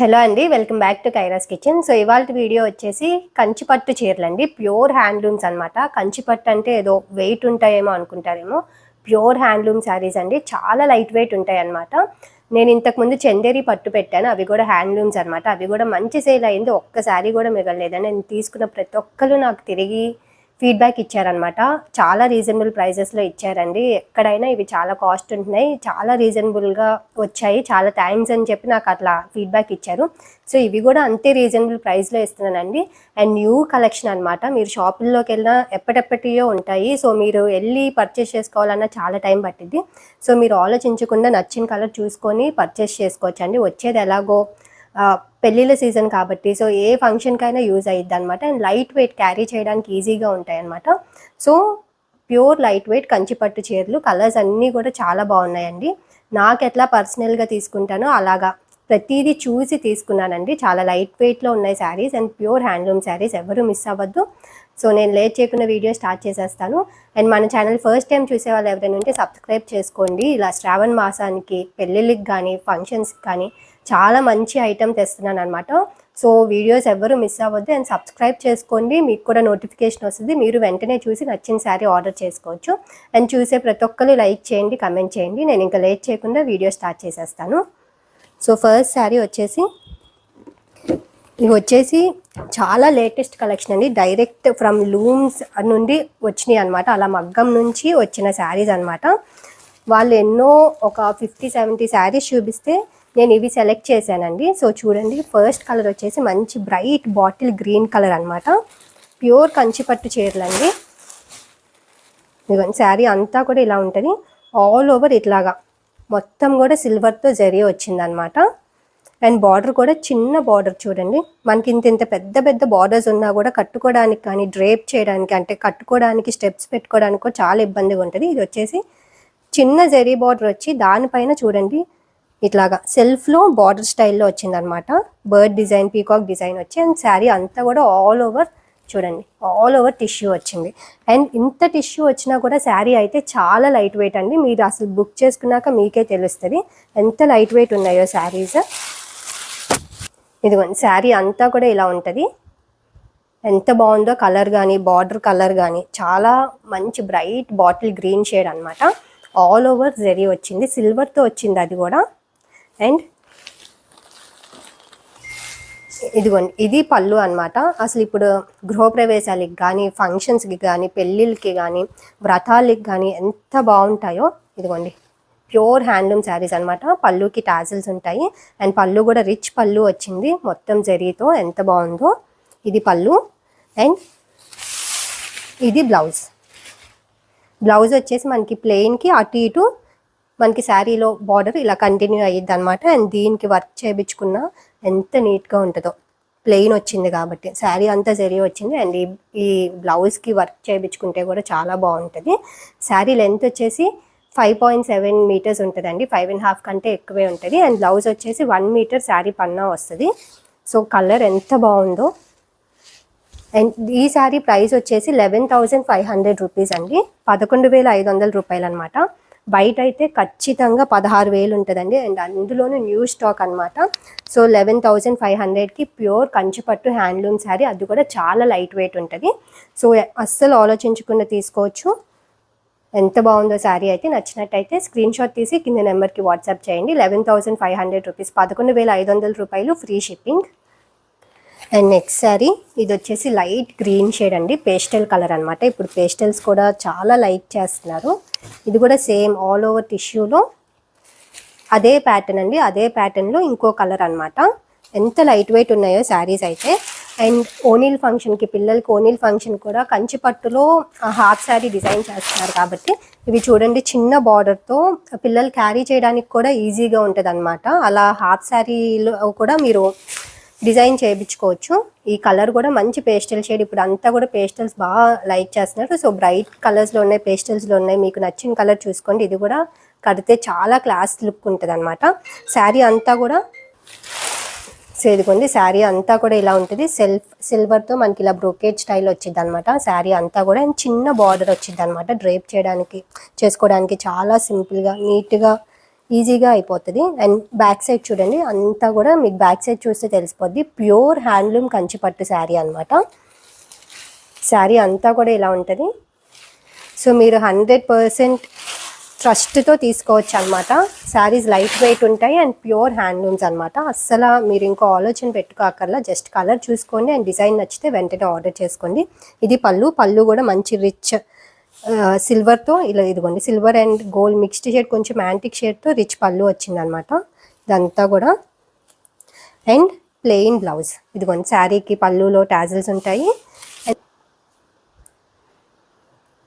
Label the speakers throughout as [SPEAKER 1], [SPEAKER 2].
[SPEAKER 1] Hello అండి welcome back to Kaira's kitchen. So ఇవాళ video వచ్చేసి కంచిపట్టు చీరలు అండి ప్యూర్ హ్యాండ్లూమ్స్ అనమాట కంచిపట్టు అంటే ఏదో వెయిట్ ఉంటాయేమో అనుకుంటారేమో. ప్యూర్ హ్యాండ్లూమ్ శారీస్ అండి. చాలా లైట్ వెయిట్ ఉంటాయి అనమాట నేను ఇంతకుముందు చందేరి పట్టు పెట్టాను. అవి కూడా హ్యాండ్లూమ్స్ అనమాట అవి కూడా మంచి సేల్ అయింది. ఒక్క శారీ కూడా మిగలలేదు నేను తీసుకున్న ప్రతి ఒక్కరు నాకు తిరిగి ఫీడ్బ్యాక్ ఇచ్చారనమాట చాలా రీజనబుల్ ప్రైజెస్లో ఇచ్చారండి. ఎక్కడైనా ఇవి చాలా కాస్ట్ ఉంటున్నాయి. చాలా రీజనబుల్గా వచ్చాయి. చాలా థ్యాంక్స్ అని చెప్పి నాకు అట్లా ఫీడ్బ్యాక్ ఇచ్చారు. సో ఇవి కూడా అంతే రీజనబుల్ ప్రైస్లో ఇస్తున్నానండి. అండ్ న్యూ కలెక్షన్ అనమాట మీరు షాపుల్లోకి వెళ్ళినా ఎప్పటెప్పటియో ఉంటాయి. సో మీరు వెళ్ళి పర్చేస్ చేసుకోవాలన్నా చాలా టైం పట్టింది సో మీరు ఆలోచించకుండా నచ్చిన కలర్ చూసుకొని పర్చేస్ చేసుకోవచ్చండి. వచ్చేది ఎలాగో పెళ్ళిళ్ళ సీజన్ కాబట్టి సో ఏ ఫంక్షన్కైనా యూజ్ అయ్యిద్ది అనమాట అండ్ లైట్ వెయిట్ క్యారీ చేయడానికి ఈజీగా ఉంటాయి అనమాట సో ప్యూర్ లైట్ వెయిట్ కంచిపట్టు చీరలు కలర్స్ అన్నీ కూడా చాలా బాగున్నాయండి. నాకు ఎట్లా పర్సనల్గా తీసుకుంటానో అలాగా ప్రతిదీ చూసి తీసుకున్నానండి. చాలా లైట్ వెయిట్లో ఉన్నాయి saris and pure handloom saris ఎవరు మిస్ అవ్వద్దు. సో నేను లేట్ చేయకుండా వీడియో స్టార్ట్ చేసేస్తాను. అండ్ మన ఛానల్ ఫస్ట్ టైం చూసే వాళ్ళు ఎవరైనా ఉంటే సబ్స్క్రైబ్ చేసుకోండి. ఇలా శ్రావణ మాసానికి పెళ్ళిళ్ళకి కానీ ఫంక్షన్స్కి కానీ చాలా మంచి ఐటమ్ తెస్తున్నాను అనమాట సో వీడియోస్ ఎవరు మిస్ అవ్వద్దు. అండ్ సబ్స్క్రైబ్ చేసుకోండి. మీకు కూడా నోటిఫికేషన్ వస్తుంది. మీరు వెంటనే చూసి నచ్చిన శారీ ఆర్డర్ చేసుకోవచ్చు. అండ్ చూసే ప్రతి ఒక్కరు లైక్ చేయండి కమెంట్ చేయండి. నేను ఇంకా లేట్ చేయకుండా వీడియో స్టార్ట్ చేసేస్తాను. సో ఫస్ట్ శారీ వచ్చేసి ఇవి వచ్చేసి చాలా లేటెస్ట్ కలెక్షన్ అండి. డైరెక్ట్ ఫ్రమ్ లూమ్స్ నుండి వచ్చినాయి అనమాట అలా మగ్గం నుంచి వచ్చిన శారీస్ అనమాట వాళ్ళు ఎన్నో ఒక ఫిఫ్టీ సెవెంటీ శారీస్ చూపిస్తే నేను ఇవి సెలెక్ట్ చేశానండి. సో చూడండి ఫస్ట్ కలర్ వచ్చేసి మంచి బ్రైట్ బాటిల్ గ్రీన్ కలర్ అనమాట ప్యూర్ కంచిపట్టు చీరలు అండి ఇదిగోండి శారీ అంతా కూడా ఇలా ఉంటుంది. ఆల్ ఓవర్ ఇట్లాగా. మొత్తం కూడా సిల్వర్తో జరిగి వచ్చిందనమాట అండ్ బార్డర్ కూడా చిన్న బార్డర్ చూడండి. మనకి ఇంత ఇంత పెద్ద పెద్ద బార్డర్స్ ఉన్నా కూడా కట్టుకోవడానికి కానీ డ్రేప్ చేయడానికి అంటే కట్టుకోవడానికి స్టెప్స్ పెట్టుకోవడానికి కూడా చాలా ఇబ్బందిగా ఉంటుంది. ఇది వచ్చేసి చిన్న జరీ బార్డర్ వచ్చి దానిపైన చూడండి. ఇట్లాగా సెల్ఫ్లో బార్డర్ స్టైల్లో వచ్చిందనమాట బర్డ్ డిజైన్ పీకాక్ డిజైన్ వచ్చి అండ్ శారీ అంతా కూడా ఆల్ ఓవర్ చూడండి ఆల్ ఓవర్ టిష్యూ వచ్చింది. అండ్ ఇంత టిష్యూ వచ్చినా కూడా శారీ అయితే చాలా లైట్ వెయిట్ అండి. మీరు అసలు బుక్ చేసుకున్నాక మీకే తెలుస్తుంది. ఎంత లైట్ వెయిట్ ఉన్నాయో శారీస్. ఇదిగోండి శారీ అంతా కూడా ఇలా ఉంటుంది. ఎంత బాగుందో కలర్ కానీ బార్డర్ కలర్ కానీ చాలా మంచి బ్రైట్ బాటిల్ గ్రీన్ షేడ్ అనమాట ఆల్ ఓవర్ జెరీ వచ్చింది సిల్వర్తో వచ్చింది అది కూడా. అండ్ ఇదిగోండి ఇది పళ్ళు అనమాట అసలు ఇప్పుడు గృహప్రవేశాలకి కానీ ఫంక్షన్స్కి కానీ పెళ్ళిళ్ళకి కానీ వ్రతాలకి కానీ ఎంత బాగుంటాయో ఇదిగోండి ప్యూర్ హ్యాండ్లూమ్ శారీస్ అనమాట పళ్ళుకి టాజిల్స్ ఉంటాయి. అండ్ పళ్ళు కూడా రిచ్ పళ్ళు వచ్చింది. మొత్తం జరీతో ఎంత బాగుందో ఇది పళ్ళు. అండ్ ఇది బ్లౌజ్. బ్లౌజ్ వచ్చేసి మనకి ప్లెయిన్కి అటు ఇటు మనకి శారీలో బార్డర్ ఇలా కంటిన్యూ అయ్యిద్ది అనమాట అండ్ దీనికి వర్క్ చేయించుకున్న ఎంత నీట్గా ఉంటుందో. ప్లెయిన్ వచ్చింది కాబట్టి. శారీ అంతా జరిగి వచ్చింది. అండ్ ఈ ఈ బ్లౌజ్కి వర్క్ చేయించుకుంటే కూడా చాలా బాగుంటుంది. శారీ లెంత్ వచ్చేసి ఫైవ్ పాయింట్ సెవెన్ మీటర్స్ ఉంటుందండి. ఫైవ్ అండ్ హాఫ్ కంటే ఎక్కువే ఉంటుంది. అండ్ బ్లౌజ్ వచ్చేసి వన్ మీటర్ శారీ పన్నా వస్తుంది. సో కలర్ ఎంత బాగుందో. అండ్ ఈ శారీ ప్రైస్ వచ్చేసి eleven thousand five hundred rupees అండి. పదకొండు వేల ఐదు వందల రూపాయలు అనమాట బయట అయితే ఖచ్చితంగా పదహారు వేలు ఉంటుందండి. అండ్ అందులోనూ న్యూ స్టాక్ అనమాట సో లెవెన్ థౌజండ్ ఫైవ్ హండ్రెడ్కి ప్యూర్ కంచిపట్టు హ్యాండ్లూమ్ శారీ. అది కూడా చాలా లైట్ వెయిట్ ఉంటుంది. సో అస్సలు ఆలోచించకుండా తీసుకోవచ్చు. ఎంత బాగుందో శారీ అయితే నచ్చినట్టయితే స్క్రీన్ షాట్ తీసి కింద నెంబర్కి వాట్సాప్ చేయండి. Eleven thousand five hundred rupees. పదకొండు వేల ఐదు వందల రూపాయలు free shipping. And next sari ఇది వచ్చేసి లైట్ గ్రీన్ షేడ్ అండి. పేస్టల్ కలర్ అనమాట ఇప్పుడు పేస్టల్స్ కూడా చాలా లైక్ చేస్తున్నారు. ఇది కూడా సేమ్ ఆల్ ఓవర్ టిష్యూలో అదే ప్యాటర్న్ అండి. అదే ప్యాటర్న్లో ఇంకో కలర్ అనమాట ఎంత లైట్ వెయిట్ ఉన్నాయో శారీస్ అయితే. అండ్ ఓనీల్ ఫంక్షన్కి పిల్లలకి ఓనీల్ ఫంక్షన్ కూడా కంచి పట్టులో హాఫ్ శారీ డిజైన్ చేస్తున్నారు కాబట్టి ఇవి చూడండి చిన్న బార్డర్తో పిల్లలు క్యారీ చేయడానికి కూడా ఈజీగా ఉంటుంది అలా హాఫ్ శారీలో కూడా మీరు డిజైన్ చేయించుకోవచ్చు. ఈ కలర్ కూడా మంచి పేస్టల్ షేడ్. ఇప్పుడు అంతా కూడా పేస్టల్స్ బాగా లైక్ చేస్తున్నారు. సో బ్రైట్ కలర్స్లో ఉన్నాయి పేస్టల్స్లో ఉన్నాయి. మీకు నచ్చిన కలర్ చూసుకోండి. ఇది కూడా కడితే చాలా క్లాస్ లుక్ ఉంటుంది అనమాట శారీ అంతా కూడా సో ఇదిగోండి. శారీ అంతా కూడా ఇలా ఉంటుంది. సెల్ఫ్ సిల్వర్తో మనకి ఇలా బ్రోకేజ్ స్టైల్ వచ్చింది అనమాట శారీ అంతా కూడా. చిన్న బార్డర్ వచ్చింది అనమాట డ్రేప్ చేయడానికి చేసుకోవడానికి చాలా సింపుల్గా నీట్గా ఈజీగా అయిపోతుంది. అండ్ బ్యాక్ సైడ్ చూడండి అంతా కూడా మీకు బ్యాక్ సైడ్ చూస్తే తెలిసిపోద్ది. ప్యూర్ హ్యాండ్లూమ్ కంచిపట్టు శారీ అనమాట శారీ అంతా కూడా ఇలా ఉంటుంది. సో మీరు హండ్రెడ్ పర్సెంట్ ట్రస్ట్తో తీసుకోవచ్చు అనమాట శారీస్ లైట్ వెయిట్ ఉంటాయి అండ్ ప్యూర్ హ్యాండ్లూమ్స్ అనమాట అస్సలు మీరు ఇంకో ఆలోచన పెట్టుకోకర్లా జస్ట్ కలర్ చూసుకోండి అండ్ డిజైన్ నచ్చితే వెంటనే ఆర్డర్ చేసుకోండి. ఇది పళ్ళు పళ్ళు కూడా మంచి రిచ్ సిల్వర్తో ఇలా ఇదిగోండి silver and gold mixed shade కొంచెం యాంటిక్ షేడ్తో రిచ్ పళ్ళు వచ్చిందనమాట. ఇదంతా కూడా. And plain blouse. ఇదిగోండి శారీకి పళ్ళులో టాజిల్స్ ఉంటాయి.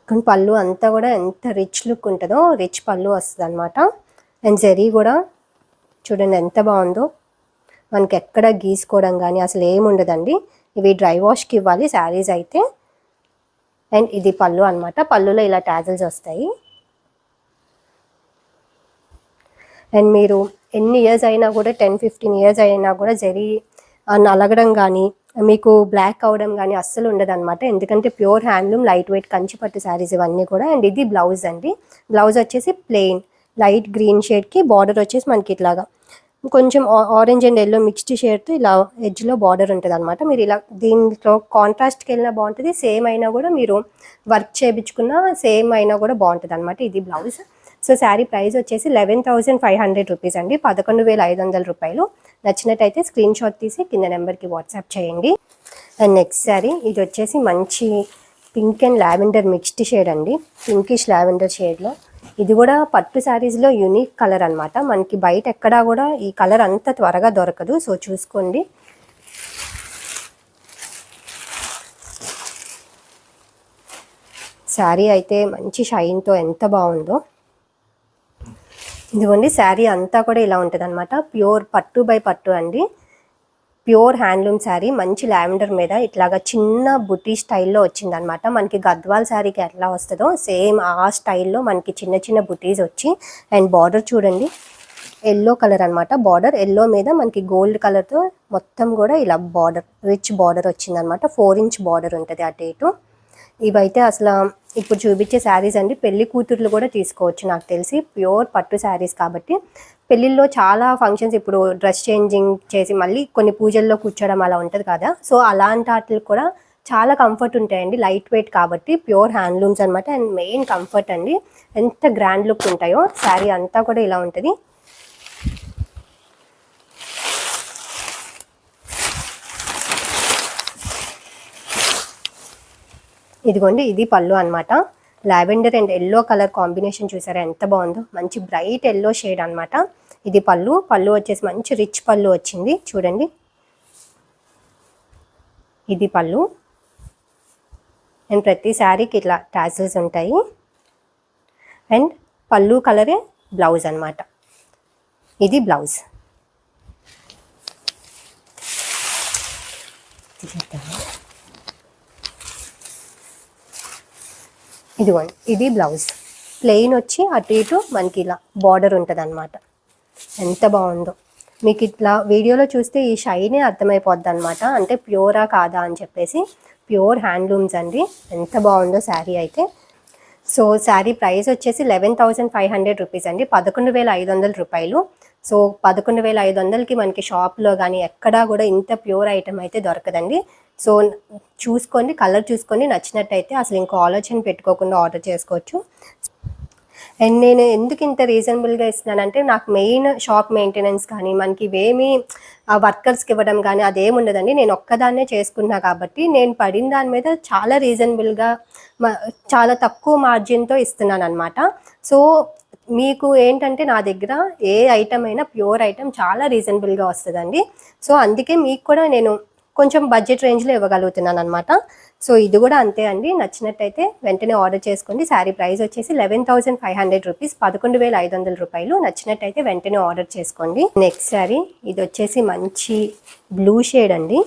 [SPEAKER 1] కానీ పళ్ళు అంతా కూడా ఎంత రిచ్ లుక్ ఉంటుందో రిచ్ పళ్ళు వస్తుంది అనమాట అండ్ జరీ కూడా చూడండి ఎంత బాగుందో. మనకి ఎక్కడ గీసుకోవడం కానీ అసలు ఏమి ఉండదండి ఇవి డ్రై వాష్కి ఇవ్వాలి శారీస్ అయితే. అండ్ ఇది పళ్ళు అనమాట పళ్ళులో ఇలా టాజల్స్ వస్తాయి. అండ్ మీరు ఎన్ని ఇయర్స్ అయినా కూడా టెన్ ఫిఫ్టీన్ ఇయర్స్ అయినా కూడా జరీ నలగడం కానీ మీకు బ్లాక్ అవడం కానీ అస్సలు ఉండదు అనమాట ఎందుకంటే pure handloom light weight Kanchi పట్టు శారీస్ ఇవన్నీ కూడా. అండ్ ఇది బ్లౌజ్ అండి. బ్లౌజ్ వచ్చేసి ప్లెయిన్ లైట్ గ్రీన్ షేడ్కి బార్డర్ వచ్చేసి మనకి ఇట్లాగా కొంచెం ఆరెంజ్ అండ్ ఎల్లో మిక్స్డ్ షేడ్తో ఇలా ఎడ్జ్లో బార్డర్ ఉంటుంది అనమాట మీరు ఇలా దీంట్లో కాంట్రాస్ట్కి వెళ్ళినా బాగుంటుంది. సేమ్ అయినా కూడా మీరు వర్క్ చేయించుకున్న సేమ్ అయినా కూడా బాగుంటుంది అనమాట ఇది బ్లౌజ్ సో శారీ ప్రైస్ వచ్చేసి eleven thousand five hundred rupees అండి. పదకొండు వేల ఐదు వందల రూపాయలు. నచ్చినట్టయితే స్క్రీన్ షాట్ తీసి కింద నెంబర్కి వాట్సాప్ చేయండి. అండ్ నెక్స్ట్ శారీ ఇది వచ్చేసి మంచి pink and lavender mixed shade అండి. పింకిష్ లావెండర్ షేడ్లో ఇది కూడా పట్టు శారీస్లో యూనిక్ కలర్ అన్నమాట. మనకి బయట ఎక్కడా కూడా ఈ కలర్ అంత త్వరగా దొరకదు. సో చూసుకోండి. శారీ అయితే మంచి షైన్తో ఎంత బాగుందో. ఇదిగోండి శారీ అంతా కూడా ఇలా ఉంటుంది అనమాట ప్యూర్ పట్టు బై పట్టు అండి. ప్యూర్ హ్యాండ్లూమ్ శారీ మంచి లావెండర్ మీద ఇట్లాగా చిన్న బుటీ స్టైల్లో వచ్చిందనమాట మనకి గద్వాల్ శారీకి ఎట్లా వస్తుందో సేమ్ ఆ స్టైల్లో మనకి చిన్న చిన్న బుటీస్ వచ్చి అండ్ బార్డర్ చూడండి. ఎల్లో కలర్ అనమాట బార్డర్ ఎల్లో మీద మనకి గోల్డ్ కలర్తో మొత్తం కూడా ఇలా బార్డర్ రిచ్ బార్డర్ వచ్చిందనమాట ఫోర్ ఇంచ్ బార్డర్ ఉంటుంది అటు ఇటు ఇవైతే అసలు ఇప్పుడు చూపించే శారీస్ అండి. పెళ్ళి కూతుర్లు కూడా తీసుకోవచ్చు నాకు తెలిసి. ప్యూర్ పట్టు శారీస్ కాబట్టి పెళ్ళిళ్ళలో చాలా ఫంక్షన్స్ ఇప్పుడు డ్రెస్ చేంజింగ్ చేసి మళ్ళీ కొన్ని పూజల్లో కూర్చోవడం అలా ఉంటుంది కదా. సో అలాంటి వాటికి కూడా చాలా కంఫర్ట్ ఉంటాయండి. లైట్ వెయిట్ కాబట్టి ప్యూర్ హ్యాండ్లూమ్స్ అనమాట అండ్ మెయిన్ కంఫర్ట్ అండి. ఎంత గ్రాండ్ లుక్ ఉంటాయో శారీ అంతా కూడా ఇలా ఉంటుంది. ఇదిగోండి ఇది పళ్ళు అనమాట lavender and yellow colour combination చూసారా ఎంత బాగుందో. మంచి బ్రైట్ ఎల్లో షేడ్ అనమాట ఇది పళ్ళు. పళ్ళు వచ్చేసి మంచి రిచ్ పళ్ళు వచ్చింది. చూడండి. ఇది పళ్ళు. అండ్ ప్రతి శారీకి ఇట్లా టాసిల్స్ ఉంటాయి. అండ్ పళ్ళు కలరే బ్లౌజ్ అనమాట ఇది బ్లౌజ్. ఇదిగోండి ఇది బ్లౌజ్ ప్లెయిన్ వచ్చి అటు ఇటు మనకి ఇలా బార్డర్ ఉంటుంది అనమాట ఎంత బాగుందో. మీకు ఇట్లా వీడియోలో చూస్తే ఈ షైనే అర్థమైపోద్ది అనమాట అంటే ప్యూరా కాదా అని చెప్పేసి ప్యూర్ హ్యాండ్లూమ్స్ అండి. ఎంత బాగుందో శారీ అయితే. సో శారీ ప్రైస్ వచ్చేసి eleven thousand five hundred rupees అండి. పదకొండు వేల ఐదు వందల రూపాయలు. సో పదకొండు వేల ఐదు వందలకి మనకి షాప్లో కానీ ఎక్కడా కూడా ఇంత ప్యూర్ ఐటమ్ అయితే దొరకదండి. సో చూసుకోండి కలర్ చూసుకోండి నచ్చినట్టయితే అసలు ఇంకో ఆలోచన పెట్టుకోకుండా ఆర్డర్ చేసుకోవచ్చు. అండ్ నేను ఎందుకు ఇంత రీజనబుల్గా ఇస్తున్నానంటే నాకు మెయిన్ షాప్ మెయింటెనెన్స్ కానీ మనకి ఇవేమి వర్కర్స్కి ఇవ్వడం కానీ అదేం ఉండదండి నేను ఒక్కదాన్నే చేసుకున్నా కాబట్టి నేను పడిన దాని మీద చాలా రీజనబుల్గా చాలా తక్కువ మార్జిన్తో ఇస్తున్నాను అనమాట సో మీకు ఏంటంటే నా దగ్గర ఏ ఐటమ్ అయినా ప్యూర్ ఐటమ్ చాలా రీజనబుల్గా వస్తుందండి. సో అందుకే మీకు కూడా నేను కొంచెం బడ్జెట్ రేంజ్లో ఇవ్వగలుగుతున్నాను అనమాట సో ఇది కూడా అంతే అండి. నచ్చినట్టయితే వెంటనే ఆర్డర్ చేసుకోండి. శారీ ప్రైస్ వచ్చేసి eleven thousand five hundred rupees పదకొండు వేల ఐదు వందల రూపాయలు. నచ్చినట్టయితే వెంటనే ఆర్డర్ చేసుకోండి. నెక్స్ట్ శారీ ఇది వచ్చేసి మంచి బ్లూ షేడ్ అండి.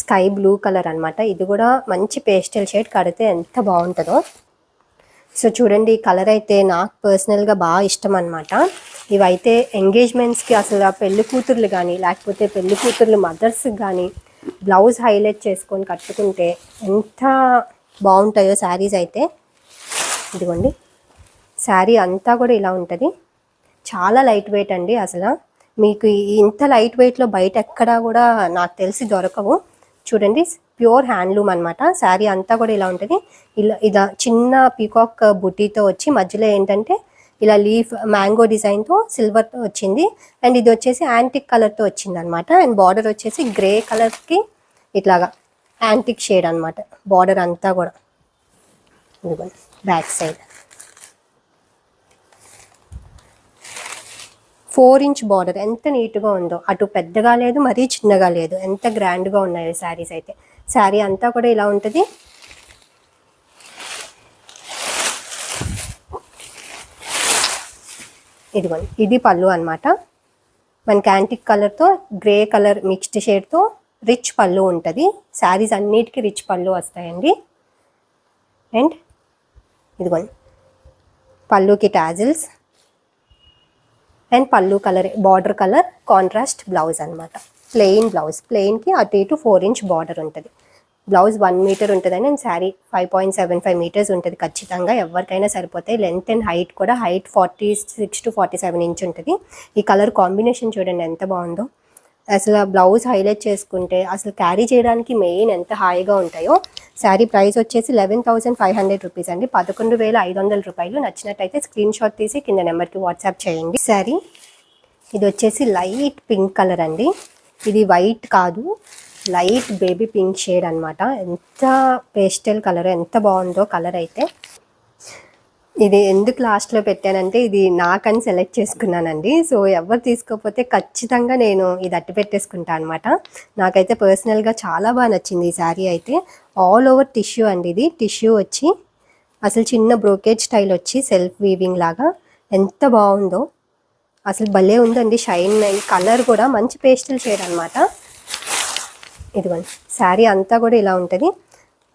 [SPEAKER 1] స్కై బ్లూ కలర్ అన్నమాట. ఇది కూడా మంచి పేస్టల్ షేడ్ కడితే ఎంత బాగుంటుందో. సో చూడండి ఈ కలర్ అయితే నాకు పర్సనల్గా బాగా ఇష్టం అనమాట ఇవైతే ఎంగేజ్మెంట్స్కి అసలు ఆ పెళ్ళి కూతుర్లు కానీ లేకపోతే పెళ్ళి కూతుర్లు మదర్స్కి కానీ బ్లౌజ్ హైలైట్ చేసుకొని కట్టుకుంటే ఎంత బాగుంటాయో శారీస్ అయితే. ఇదిగోండి శారీ అంతా కూడా ఇలా ఉంటుంది. చాలా లైట్ వెయిట్ అండి అసలు. మీకు ఇంత లైట్ వెయిట్లో బయట ఎక్కడా కూడా నాకు తెలిసి దొరకవు. చూడండి ప్యూర్ హ్యాండ్లూమ్ అనమాట శారీ అంతా కూడా ఇలా ఉంటుంది. ఇలా ఇలా చిన్న పీకాక్ బుటీతో వచ్చి మధ్యలో ఏంటంటే ఇలా లీఫ్ మ్యాంగో డిజైన్తో సిల్వర్తో వచ్చింది. అండ్ ఇది వచ్చేసి యాంటిక్ కలర్తో వచ్చింది అనమాట అండ్ బార్డర్ వచ్చేసి గ్రే కలర్కి ఇట్లాగా యాంటిక్ షేడ్ అనమాట బార్డర్ అంతా కూడా. Back side. Four inch border. ఎంత నీట్గా ఉందో. అటు పెద్దగా లేదు మరీ చిన్నగా లేదు. ఎంత గ్రాండ్గా ఉన్నాయో శారీస్ అయితే. శారీ అంతా కూడా ఇలా ఉంటుంది. ఇదిగోండి ఇది పళ్ళు అనమాట మనకి యాంటిక్ కలర్తో గ్రే కలర్ మిక్స్డ్ షేడ్తో రిచ్ పళ్ళు ఉంటుంది. శారీస్ అన్నిటికీ రిచ్ పళ్ళు వస్తాయండి. అండ్ ఇదిగోండి పళ్ళుకి టాజిల్స్. అండ్ పళ్ళు colour border colour contrast blouse అనమాట ప్లెయిన్ బ్లౌజ్ ప్లెయిన్కి అటు ఇటు ఫోర్ ఇంచ్ బార్డర్ ఉంటుంది. బ్లౌజ్ వన్ మీటర్ ఉంటుందని and sari five point seven five metres ఉంటుంది ఖచ్చితంగా. ఎవరికైనా సరిపోతాయి లెంత్ అండ్ హైట్ కూడా height forty six to forty seven inch ఉంటుంది. ఈ కలర్ కాంబినేషన్ చూడండి ఎంత బాగుందో. అసలు బ్లౌజ్ హైలైట్ చేసుకుంటే అసలు క్యారీ చేయడానికి మెయిన్ ఎంత హాయిగా ఉంటాయో. శారీ ప్రైస్ వచ్చేసి eleven thousand five hundred rupees అండి. పదకొండు వేల ఐదు వందల రూపాయలు. నచ్చినట్టయితే స్క్రీన్ షాట్ తీసి కింద నెంబర్కి వాట్సాప్ చేయండి. శారీ ఇది వచ్చేసి లైట్ పింక్ కలర్ అండి. ఇది వైట్ కాదు లైట్ బేబీ పింక్ షేడ్ అన్నమాట. ఎంత పేస్టల్ కలర్ ఎంత బాగుందో కలర్ అయితే. ఇది ఎందుకు లాస్ట్లో పెట్టానంటే ఇది నాకని సెలెక్ట్ చేసుకున్నానండి. సో ఎవరు తీసుకోకపోతే ఖచ్చితంగా నేను ఇది అట్టి పెట్టేసుకుంటాను అనమాట నాకైతే పర్సనల్గా చాలా బాగా నచ్చింది ఈ శారీ అయితే. ఆల్ ఓవర్ టిష్యూ అండి ఇది. టిష్యూ వచ్చి అసలు చిన్న బ్రోకేజ్ స్టైల్ వచ్చి సెల్ఫ్ వీవింగ్ లాగా. ఎంత బాగుందో. అసలు భలే ఉందండి షైన్ కలర్ కూడా మంచి పేస్టల్ షేడ్ అనమాట ఇదిగోండి శారీ అంతా కూడా ఇలా ఉంటుంది.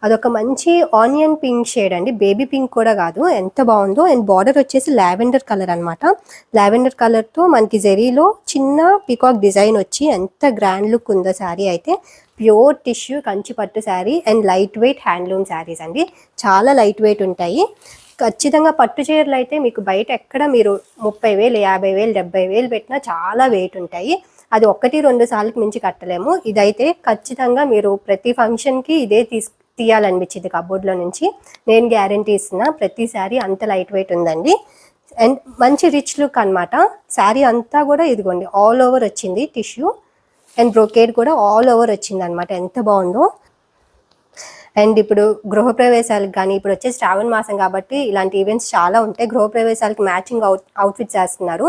[SPEAKER 1] అదొక మంచి ఆనియన్ పింక్ షేడ్ అండి బేబీ పింక్ కూడా కాదు ఎంత బాగుందో. అండ్ బార్డర్ వచ్చేసి లావెండర్ కలర్ అనమాట లావెండర్ కలర్తో మనకి జెరీలో చిన్న పికాక్ డిజైన్ వచ్చి ఎంత గ్రాండ్ లుక్ ఉందో శారీ అయితే ప్యూర్ టిష్యూ కంచి పట్టు sari and light weight handloom saris అండి. చాలా లైట్ వెయిట్ ఉంటాయి. ఖచ్చితంగా పట్టు చీరలు అయితే మీకు బయట ఎక్కడ మీరు ముప్పై వేలు యాభై వేలు డెబ్బై వేలు పెట్టినా చాలా వెయిట్ ఉంటాయి. అది ఒకటి రెండు సార్లకు మించి కట్టలేము. ఇదైతే ఖచ్చితంగా మీరు ప్రతి ఫంక్షన్కి ఇదే తీసు తీయాలనిపించింది కబోర్డ్లో నుంచి. నేను గ్యారంటీ ఇస్తున్నా ప్రతి అంత లైట్ వెయిట్ ఉందండి. అండ్ మంచి రిచ్ లుక్ అనమాట శారీ అంతా కూడా ఇదిగోండి ఆల్ ఓవర్ వచ్చింది టిష్యూ అండ్ బ్రోకేడ్ కూడా ఆల్ ఓవర్ వచ్చింది అనమాట ఎంత బాగుందో. అండ్ ఇప్పుడు గృహప్రవేశాలకు కానీ ఇప్పుడు వచ్చే శ్రావణ మాసం కాబట్టి ఇలాంటి ఈవెంట్స్ చాలా ఉంటాయి. గృహప్రవేశాలకి మ్యాచింగ్ అవుట్ అవుట్ఫిట్స్ వేస్తున్నారు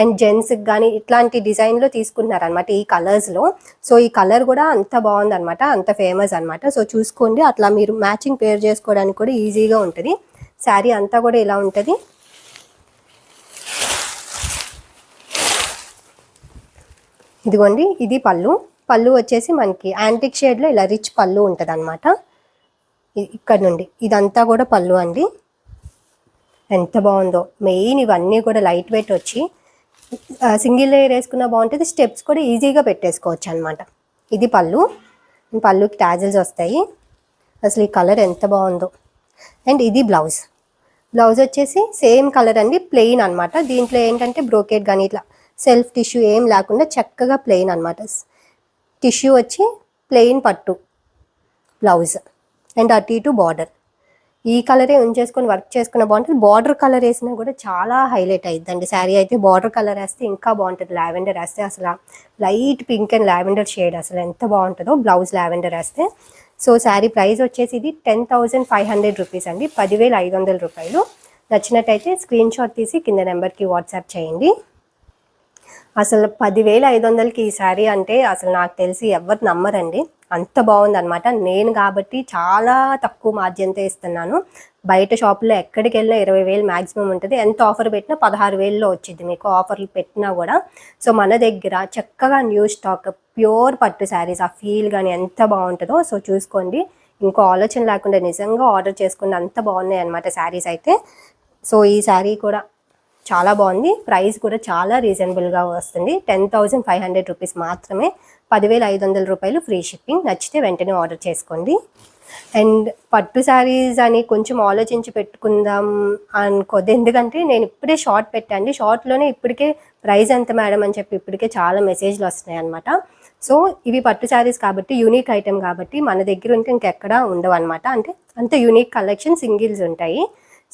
[SPEAKER 1] అండ్ జెంట్స్కి కానీ ఇట్లాంటి డిజైన్లో తీసుకుంటున్నారు అనమాట ఈ కలర్స్లో సో ఈ కలర్ కూడా అంత బాగుంది అనమాట అంత ఫేమస్ అనమాట సో చూసుకోండి. అట్లా మీరు మ్యాచింగ్ పేర్ చేసుకోవడానికి కూడా ఈజీగా ఉంటుంది. శారీ అంతా కూడా ఇలా ఉంటుంది. ఇదిగోండి ఇది పళ్ళు. పళ్ళు వచ్చేసి మనకి యాంటిక్ షేడ్లో ఇలా రిచ్ పళ్ళు ఉంటుంది అనమాట ఇక్కడ నుండి. ఇదంతా కూడా పళ్ళు అండి. ఎంత బాగుందో. మెయిన్ ఇవన్నీ కూడా లైట్ వెయిట్ వచ్చి సింగిల్ లేయర్ వేసుకున్న బాగుంటుంది. స్టెప్స్ కూడా ఈజీగా పెట్టేసుకోవచ్చు అనమాట ఇది పళ్ళు. పళ్ళుకి టాజిల్స్ వస్తాయి. అసలు ఈ కలర్ ఎంత బాగుందో. అండ్ ఇది బ్లౌజ్. బ్లౌజ్ వచ్చేసి సేమ్ కలర్ అండి ప్లెయిన్ అనమాట దీంట్లో ఏంటంటే బ్రోకెట్ కానీ ఇట్లా సెల్ఫ్ టిష్యూ ఏం లేకుండా చక్కగా ప్లెయిన్ అనమాట టిష్యూ వచ్చి ప్లెయిన్ పట్టు బ్లౌజ్ అండ్ అటు ఇటు బార్డర్ ఈ కలరే ఉంచేసుకొని వర్క్ చేసుకున్న బాగుంటుంది బార్డర్ కలర్ వేసినా కూడా చాలా హైలైట్ అయిద్దండి. శారీ అయితే బార్డర్ కలర్ వేస్తే ఇంకా బాగుంటుంది. లావెండర్ వేస్తే అసలు light pink and lavender shade అసలు ఎంత బాగుంటుందో బ్లౌజ్ లావెండర్ వేస్తే. సో శారీ ప్రైస్ వచ్చేసి ఇది ten thousand five hundred rupees అండి. పదివేల ఐదు వందల రూపాయలు. నచ్చినట్టయితే స్క్రీన్ షాట్ తీసి కింద నెంబర్కి వాట్సాప్ చేయండి. అసలు పదివేల ఐదు వందలకి ఈ శారీ అంటే అసలు నాకు తెలిసి ఎవరు నమ్మరండి. అంత బాగుంది అనమాట నేను కాబట్టి చాలా తక్కువ మార్జిన్తో ఇస్తున్నాను. బయట షాపులో ఎక్కడికి వెళ్ళినా ఇరవై వేలు మ్యాక్సిమం ఉంటుంది. ఎంత ఆఫర్ పెట్టినా పదహారు వేలలో వచ్చింది మీకు ఆఫర్లు పెట్టినా కూడా. సో మన దగ్గర చక్కగా న్యూ స్టాక్ ప్యూర్ పట్టు శారీస్ ఆ ఫీల్ కానీ ఎంత బాగుంటుందో సో చూసుకోండి. ఇంకో ఆలోచన లేకుండా నిజంగా ఆర్డర్ చేసుకుంటే అంత బాగున్నాయి అనమాట శారీస్ అయితే. సో ఈ శారీ కూడా చాలా బాగుంది. ప్రైస్ కూడా చాలా రీజనబుల్గా వస్తుంది. Ten thousand five hundred rupees మాత్రమే. పదివేల ఐదు వందల రూపాయలు ఫ్రీ షిప్పింగ్ నచ్చితే వెంటనే ఆర్డర్ చేసుకోండి. అండ్ పట్టు శారీస్ అని కొంచెం ఆలోచించి పెట్టుకుందాం అనుకోద్ది. ఎందుకంటే నేను ఇప్పుడే షార్ట్ పెట్టండి షార్ట్లోనే ఇప్పటికే ప్రైస్ ఎంత మేడం అని చెప్పి ఇప్పటికే చాలా మెసేజ్లు వస్తున్నాయి అనమాట సో ఇవి పట్టు శారీస్ కాబట్టి యూనిక్ ఐటెం కాబట్టి మన దగ్గర ఉంటే ఇంకెక్కడా ఉండవు అనమాట అంటే అంత యూనిక్ కలెక్షన్ సింగిల్స్ ఉంటాయి.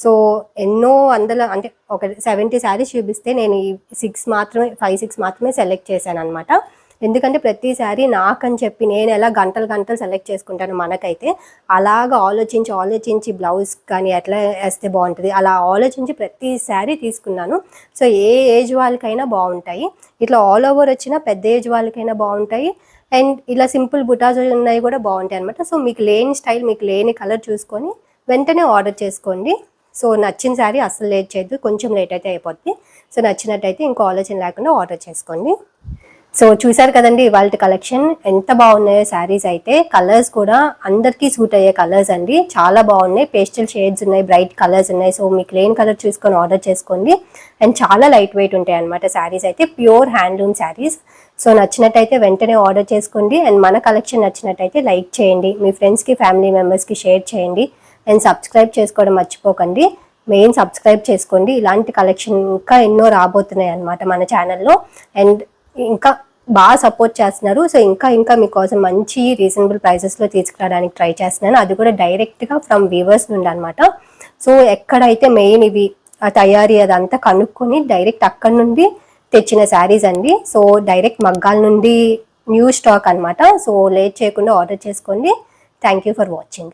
[SPEAKER 1] సో ఎన్నో వందల అంటే ఒక సెవెంటీ శారీస్ చూపిస్తే నేను ఈ సిక్స్ మాత్రమే ఫైవ్ సిక్స్ మాత్రమే సెలెక్ట్ చేశాను అనమాట ఎందుకంటే ప్రతి నాకని చెప్పి నేను ఎలా గంటలు గంటలు సెలెక్ట్ చేసుకుంటాను మనకైతే అలాగ ఆలోచించి ఆలోచించి బ్లౌజ్ కానీ ఎట్లా వేస్తే బాగుంటుంది? అలా ఆలోచించి ప్రతి తీసుకున్నాను. సో ఏ ఏజ్ వాళ్ళకైనా బాగుంటాయి. ఇట్లా ఆల్ ఓవర్ వచ్చిన పెద్ద ఏజ్ వాళ్ళకైనా బాగుంటాయి. అండ్ ఇలా సింపుల్ బుటాస్ ఉన్నాయి కూడా బాగుంటాయి అనమాట సో మీకు లేని స్టైల్ మీకు లేని కలర్ చూసుకొని వెంటనే ఆర్డర్ చేసుకోండి. సో నచ్చిన శారీ అస్సలు లేట్ చేయొద్దు కొంచెం లేట్ అయితే అయిపోద్ది. సో నచ్చినట్టయితే ఇంకో ఆలోచన లేకుండా ఆర్డర్ చేసుకోండి. సో చూసారు కదండి ఇవాళ కలెక్షన్ ఎంత బాగున్నాయో శారీస్ అయితే. కలర్స్ కూడా అందరికీ సూట్ అయ్యే కలర్స్ అండి. చాలా బాగున్నాయి. పేస్టల్ షేడ్స్ ఉన్నాయి బ్రైట్ కలర్స్ ఉన్నాయి. సో మీకు లేని కలర్ చూసుకొని ఆర్డర్ చేసుకోండి. అండ్ చాలా లైట్ వెయిట్ ఉంటాయి అనమాట శారీస్ అయితే. Pure handloom saris. సో నచ్చినట్టయితే వెంటనే ఆర్డర్ చేసుకోండి. అండ్ మన కలెక్షన్ నచ్చినట్టయితే లైక్ చేయండి. మీ ఫ్రెండ్స్కి ఫ్యామిలీ మెంబర్స్కి షేర్ చేయండి. అండ్ సబ్స్క్రైబ్ చేసుకోవడం మర్చిపోకండి. మెయిన్ సబ్స్క్రైబ్ చేసుకోండి. ఇలాంటి కలెక్షన్ ఇంకా ఎన్నో రాబోతున్నాయి అనమాట మన ఛానల్లో అండ్ ఇంకా బాగా సపోర్ట్ చేస్తున్నారు. సో ఇంకా ఇంకా మీకోసం మంచి రీజనబుల్ ప్రైసెస్లో తీసుకురావడానికి ట్రై చేస్తున్నాను. అది కూడా డైరెక్ట్గా ఫ్రమ్ వ్యూవర్స్ నుండి అనమాట సో ఎక్కడైతే మెయిన్ ఇవి ఆ తయారీ అదంతా కనుక్కొని డైరెక్ట్ అక్కడ నుండి తెచ్చిన శారీస్ అండి. సో డైరెక్ట్ మగ్గాల నుండి న్యూ స్టాక్ అన్నమాట. సో లేట్ చేయకుండా ఆర్డర్ చేసుకోండి. Thank you for watching